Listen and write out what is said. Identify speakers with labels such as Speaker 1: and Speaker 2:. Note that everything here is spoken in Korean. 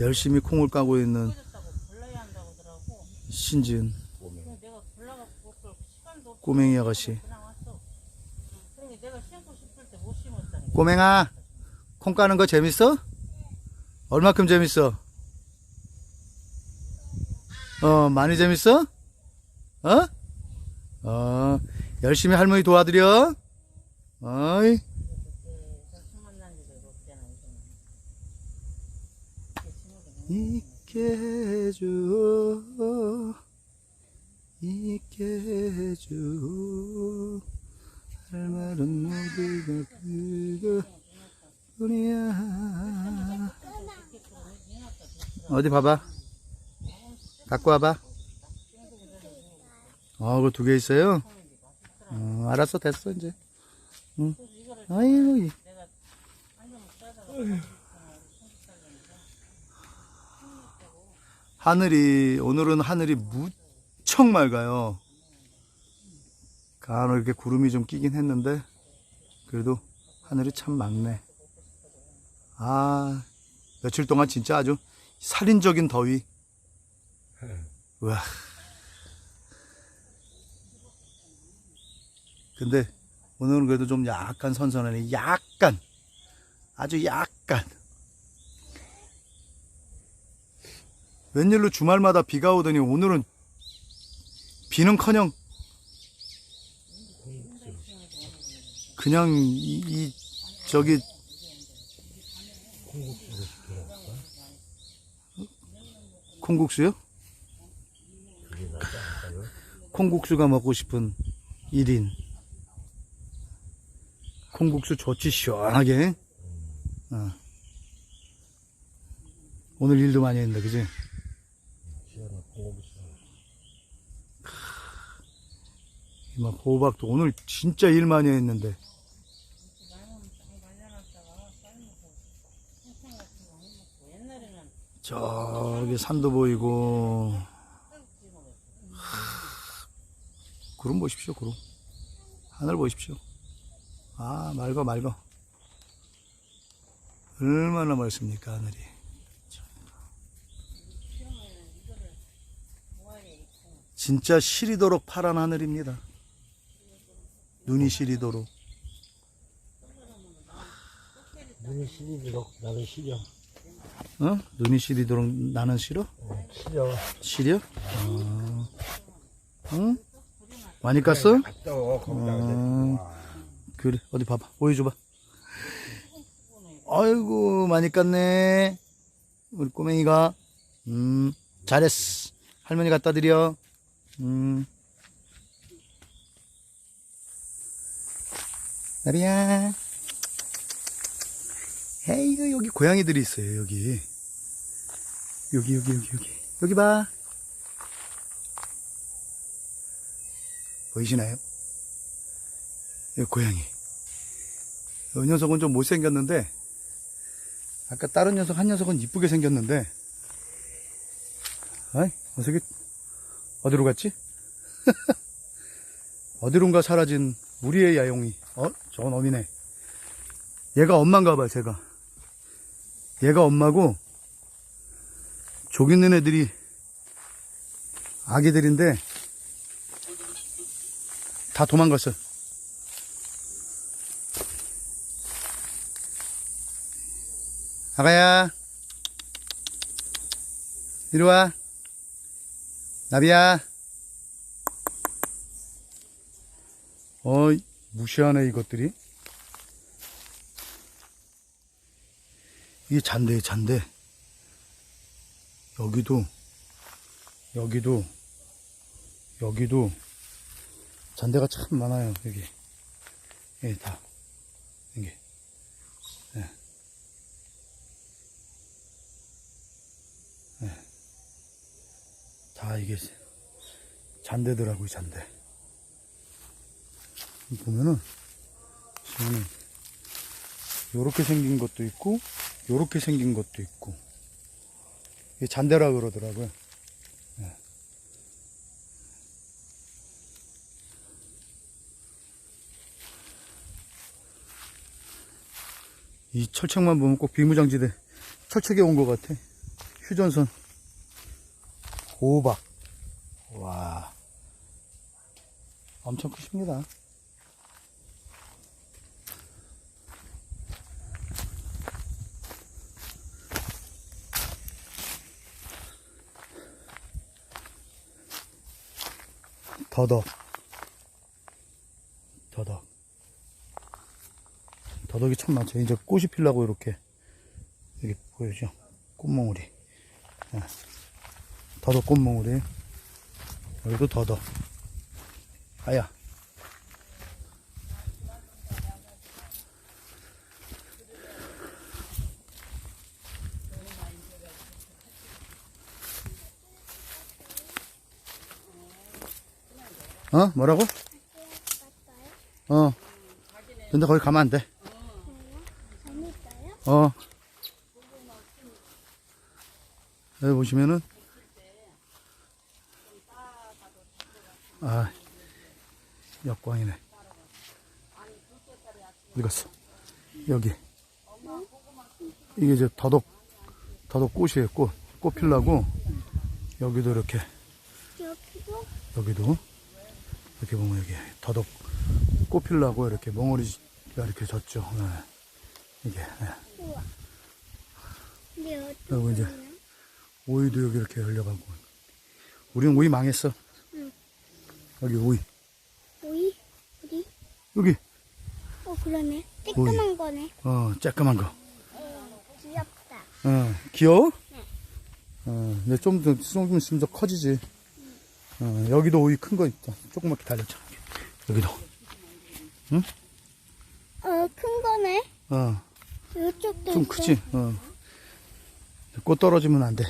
Speaker 1: 열심히 콩을 까고 있는. 신지은. 꼬맹이 아가씨. 꼬맹아 콩 까는 거 재밌어? 얼마큼 재밌어? 어 많이 재밌어? 어? 어 열심히 할머니 도와드려 어이
Speaker 2: 그래서 심었난 지도 없잖아 이제는. 이렇게 심어도
Speaker 1: 있게 해줘. 있게 해줘. 할 말은 모두가 그거뿐이야. 어디 봐봐. 갖고 와봐. 어 그거 두 개 있어요? 어, 알았어. 됐어 이제. 응. 아이고 이-
Speaker 2: 내가 한점 싸다가
Speaker 1: 하늘이 오늘은 하늘이 무척 맑아요. 간혹 이렇게 구름이 좀 끼긴 했는데 그래도 하늘이 참 맑네. 아 며칠 동안 진짜 아주 살인적인 더위. 와. 근데 오늘은 그래도 좀 약간 선선하네. 약간 아주 약간. 웬일로 주말마다 비가 오더니 오늘은 비는커녕 그냥 이, 이 저기 콩국수요? 콩국수가 먹고 싶은 1인 콩국수 좋지 시원하게 어. 오늘 일도 많이 했는데 그지? 막 호박도 오늘 진짜 일 많이 했는데. 저기 산도 보이고. 구름 보십시오 구름. 하늘 보십시오. 아 맑어 맑어 얼마나 맑습니까 하늘이. 진짜 시리도록 파란 하늘입니다 눈이 시리도록
Speaker 3: 눈이 시리도록 나는 시려.
Speaker 1: 어? 눈이 시리도록 나는 싫어?
Speaker 3: 시려.
Speaker 1: 시려? 어. 응? 많이 깠어?
Speaker 3: 또 거기다가
Speaker 1: 어. 그래 어디 봐봐 보여줘봐 아이고 많이 깠네 우리 꼬맹이가 음 잘했어 할머니 갖다 드려 음 나비야 에이구 여기 고양이들이 있어요 여기 여기 여기 여기 여기 여기 봐 보이시나요? 이 고양이. 이 녀석은 좀 못생겼는데, 아까 다른 녀석, 한 녀석은 이쁘게 생겼는데, 아이, 녀석이, 어디로 갔지? 어디론가 사라진 우리의 야용이. 어? 저건 어미네. 얘가 엄마인가 봐, 제가. 얘가 엄마고, 저기 있는 애들이 아기들인데, 다 도망갔어. 아가야. 이리 와. 나비야. 어이, 무시하네, 이것들이. 이게 잔데, 잔데. 여기도, 여기도, 여기도, 잔대가 참 많아요, 여기. 여기 다. 여기. 예. 예. 다 이게 잔대더라고요, 잔대. 보면은, 지금 요렇게 생긴 것도 있고, 요렇게 생긴 것도 있고, 이게 잔대라 그러더라고요. 이 철책만 보면 꼭 비무장지대 철책에 온 것 같아. 휴전선. 호박. 와. 엄청 크십니다. 더덕. 더덕. 더덕이 참 많죠. 이제 꽃이 피려고 이렇게, 여기 보이죠? 꽃몽우리. 예. 더덕 꽃몽우리. 여기도 더덕. 아야. 어? 뭐라고? 어. 근데 거기 가면 안 돼.
Speaker 4: 어.
Speaker 1: 여기 보시면은, 아, 역광이네. 어디 갔어? 여기. 이게 이제 더덕, 더덕 꽃이에요, 꽃. 꽃 피려고, 여기도 이렇게,
Speaker 4: 여기도
Speaker 1: 여기도, 이렇게 보면 여기 더덕 꽃 피려고 이렇게 멍어리가 이렇게 졌죠. 네. 이게, 네. 그리고 이제? 오이도 여기 이렇게 열려가고. 우리는 오이 망했어.
Speaker 4: 응.
Speaker 1: 여기 오이.
Speaker 4: 오이? 어디?
Speaker 1: 여기,
Speaker 4: 어 그러네. 쬐끄만 거네.
Speaker 1: 어, 쬐끄만 거.
Speaker 4: 귀엽다.
Speaker 1: 어, 귀여워? 어, 근데 좀, 더, 좀 있으면 더 커지지. 어, 여기도 오이 큰 거 있다. 조그맣게 달렸죠. 여기도.
Speaker 4: 어큰 거네.
Speaker 1: 어,
Speaker 4: 이쪽도
Speaker 1: 좀
Speaker 4: 있어.
Speaker 1: 크지? 어. 꽃 떨어지면 안 돼.